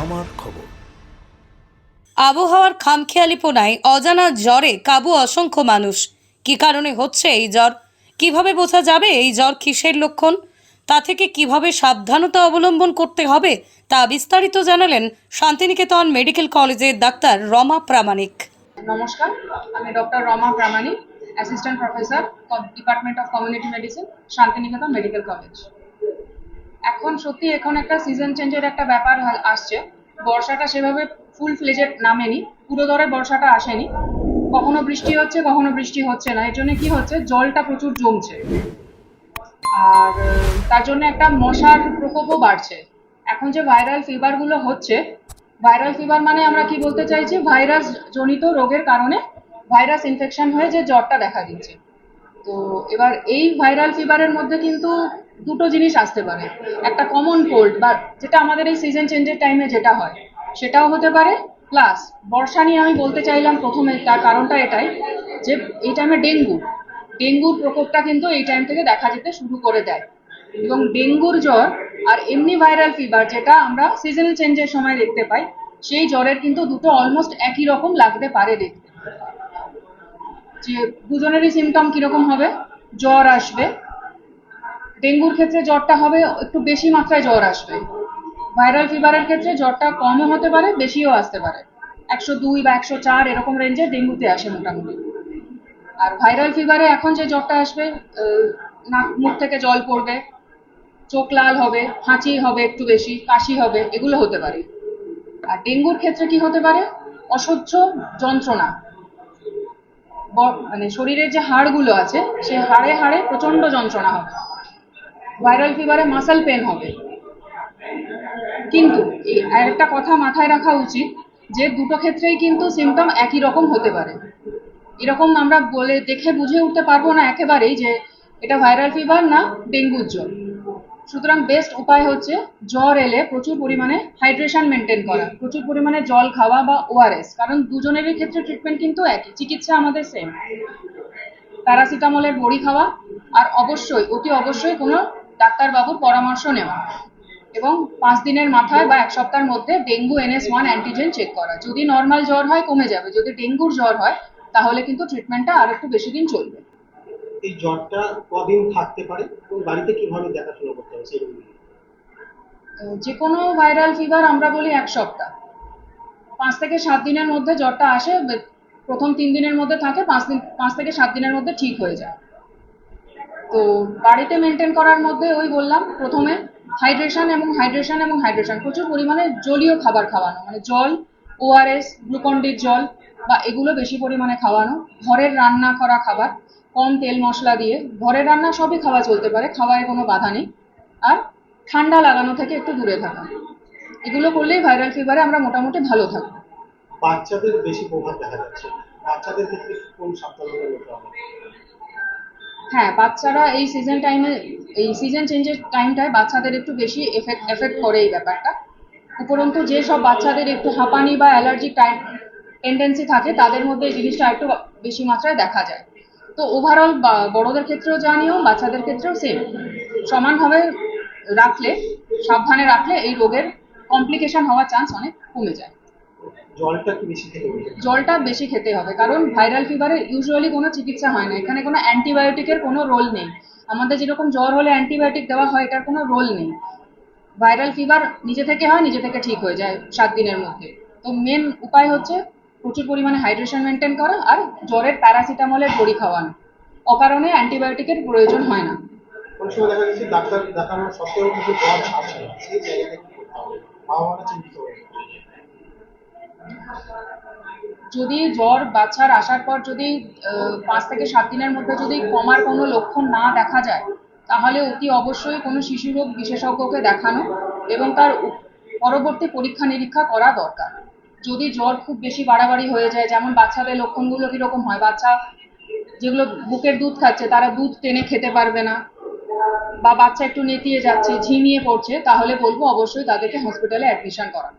আমার খবর। আবহাওয়ার খামখেয়ালিপনায় অজানা জ্বরে কাবু অসংখ্য মানুষ। কী কারণে হচ্ছে এই জ্বর? কীভাবে বোঝা যাবে এই জ্বর কিসের লক্ষণ? তা থেকে কীভাবে সাবধানতা অবলম্বন করতে হবে তা বিস্তারিত জানালেন শান্তিনিকেতন মেডিকেল কলেজের ডাক্তার রমা প্রামাণিক। নমস্কার আমি doctor Rama Pramanik assistant professor department of community medicine Santiniketan medical college. এখন সত্যি এখন একটা সিজন চেঞ্জের একটা ব্যাপার আসছে। বর্ষাটা সেভাবে ফুল ফ্লেজেড নামেনি। পুরো দরে বর্ষাটা আসেনি। কখনো বৃষ্টি হচ্ছে, কখনো বৃষ্টি হচ্ছে না। এর জন্য কি হচ্ছে, জলটা প্রচুর জমছে। আর, তার জন্য একটা মশার প্রকোপও বাড়ছে। এখন যে ভাইরাল ফিভারগুলো হচ্ছে ভাইরাল ফিভার মানে আমরা কি বলতে চাইছি? ভাইরাস জনিত রোগের কারণে ভাইরাস ইনফেকশন হয়ে যে জ্বরটা দেখা দিচ্ছে। তো এবার এই ভাইরাল ফিভারের মধ্যে কিন্তু দুটো জিনিস আসতে পারে। একটা কমন কোল্ড বা যেটা আমাদের এই সিজন চেঞ্জের টাইমে যেটা হয়, সেটাও হতে পারে। প্লাস বর্ষা নিয়ে আমি বলতে চাইলাম প্রথমে, তার কারণটা এটাই যে এই টাইমে ডেঙ্গু। ডেঙ্গুর প্রকোপটা কিন্তু এই টাইম থেকে দেখা যেতে শুরু করে দেয়। এবং ডেঙ্গুর জ্বর আর এমনি ভাইরাল ফিভার যেটা আমরা সিজনাল চেঞ্জের সময় দেখতে পাই, সেই জ্বরের কিন্তু দুটো অলমোস্ট একই রকম লাগতে পারে দেখতে। যে দুজনেরই সিমটম কীরকম হবে? জ্বর আসবে ডেঙ্গুর ক্ষেত্রে জ্বরটা হবে, একটু বেশি মাত্রায় জ্বর আসবে। ভাইরাল ফিভারের ক্ষেত্রে জ্বরটা কমও হতে পারে, বেশিও আসতে পারে। একশো দুই বা একশো চার এরকম রেঞ্জে ডেঙ্গুতে আসে মোটামুটি। আর ভাইরাল ফিভারে এখন যে জ্বরটা আসবে নাক, মুখ থেকে জল পড়বে, চোখ লাল হবে, হাঁচি হবে একটু বেশি, কাশি হবে, এগুলো হতে পারে। আর ডেঙ্গুর ক্ষেত্রে কি হতে পারে? অসহ্য যন্ত্রণা। মানে শরীরের যে হাড়গুলো আছে সেই হাড়ে হাড়ে প্রচণ্ড যন্ত্রণা হবে। ভাইরাল ফিভারে মাসেল পেন হবে। কিন্তু একটা কথা মাথায় রাখা উচিত যে দুটো ক্ষেত্রেই কিন্তু সিমটম একই রকম হতে পারে। এরকম আমরা বলে দেখে বুঝে উঠতে পারব না একেবারেই যে এটা ভাইরাল ফিভার না ডেঙ্গুর জ্বর। সুতরাং বেস্ট উপায় হচ্ছে জ্বর এলে প্রচুর পরিমাণে হাইড্রেশন মেনটেন করা, প্রচুর পরিমাণে জল খাওয়া বা ওআরএস কারণ দুজনেরই ক্ষেত্রে ট্রিটমেন্ট কিন্তু একই, চিকিৎসা আমাদের সেম প্যারাসিটামলের বড়ি খাওয়া, আর অবশ্যই, অতি অবশ্যই কোনো ডাক্তারবাবুর পরামর্শ নেওয়া এবং পাঁচ দিনের মাথায় বা এক সপ্তাহের মধ্যে dengue NS one antigen check করা। যদি নর্মাল জ্বর হয় কমে যাবে। যদি ডেঙ্গুর জ্বর হয় তাহলে কিন্তু ট্রিটমেন্টটা আর একটু বেশি দিন চলবে। এই জ্বরটা কদিন থাকতে পারে? এবং বাড়িতে কীভাবে দেখাশোনা করতে হবে যে কোনো ভাইরাল ফিভার আমরা বলি এক সপ্তাহ। পাঁচ থেকে সাত দিনের মধ্যে জ্বরটা আসে প্রথম তিন দিনের মধ্যে থাকে পাঁচ দিন পাঁচ থেকে সাত দিনের মধ্যে ঠিক হয়ে যায়। তো বাড়িতে মেনটেন করার মধ্যে ওই বললাম প্রথমে হাইড্রেশন এবং হাইড্রেশন এবং হাইড্রেশন প্রচুর পরিমাণে জলীয় খাবার খাওয়ানো মানে জল ওআরএস গ্লুকন্ডির জল বা এগুলো বেশি পরিমাণে খাওয়ানো, ঘরের রান্না করা খাবার, কম তেল মশলা দিয়ে। ঘরের রান্না সবই খাওয়া চলতে পারে, খাওয়ায় কোনো বাধা নেই। আর ঠান্ডা লাগানো থেকে একটু দূরে থাকা। এগুলো করলেই ভাইরাল ফিভারে আমরা মোটামুটি ভালো থাকব। বাচ্চাদের বেশি প্রভাব দেখা যাচ্ছে। বাচ্চাদের ক্ষেত্রে কোন সাবধানতা হ্যাঁ বাচ্চারা এই সিজন টাইমে এই সিজন চেঞ্জের টাইমটায় বাচ্চাদের একটু বেশি এফেক্ট এফেক্ট করে এই ব্যাপারটা। উপরন্তু যে সব বাচ্চাদের একটু হাঁপানি বা অ্যালার্জিক টাইপ টেন্ডেন্সি থাকে, তাদের মধ্যে এই জিনিসটা একটু বেশি মাত্রায় দেখা যায়। তো ওভারঅল বড়দের ক্ষেত্রেও যা নিয়ম বাচ্চাদের ক্ষেত্রেও সেম সমানভাবে রাখলে, সাবধানে রাখলে এই রোগের কমপ্লিকেশন হওয়ার চান্স অনেক কমে যায়। জলটা কি বেশি খেতে হবে? জলটা বেশি খেতে হবে কারণ ভাইরাল ফিভারে ইউজুয়ালি কোনো চিকিৎসা হয় না। এখানে কোনো অ্যান্টিবায়োটিকের কোনো রোল নেই। আমাদের যেরকম জ্বর হলে অ্যান্টিবায়োটিক দেওয়া হয় এটার কোনো রোল নেই। ভাইরাল ফিভার নিজে থেকে হয় নিজে থেকে ঠিক হয়ে যায় সাত দিনের মধ্যে। তো মেন উপায় হচ্ছে প্রচুর পরিমাণে হাইড্রেশন মেনটেন করা আর জ্বরের প্যারাসিটামলের বড়ি খাওয়ানো। অকারণে অ্যান্টিবায়োটিকের প্রয়োজন হয় না। অনেক সময় দেখা যাচ্ছে ডাক্তার দেখানোর সত্ত্বেও কিছু জ্বর আসে সেই জায়গাটা কি করতে হবে? যদি জ্বর বাচ্চার আসার পর যদি পাঁচ থেকে সাত দিনের মধ্যে যদি কমার কোনো লক্ষণ না দেখা যায়, তাহলে অতি অবশ্যই কোনো শিশু রোগ বিশেষজ্ঞকে দেখানো এবং তার পরবর্তী পরীক্ষা নিরীক্ষা করা দরকার। যদি জ্বর খুব বেশি বাড়াবাড়ি হয়ে যায়, যেমন বাচ্চাদের লক্ষণগুলো কীরকম হয়, বাচ্চা যেগুলো বুকের দুধ খাচ্ছে, তারা দুধ টেনে খেতে পারবে না, বা বাচ্চা একটু নেতিয়ে যাচ্ছে, ঝিমিয়ে পড়ছে, তাহলে বলব অবশ্যই তাদেরকে হসপিটালে অ্যাডমিশন করানো।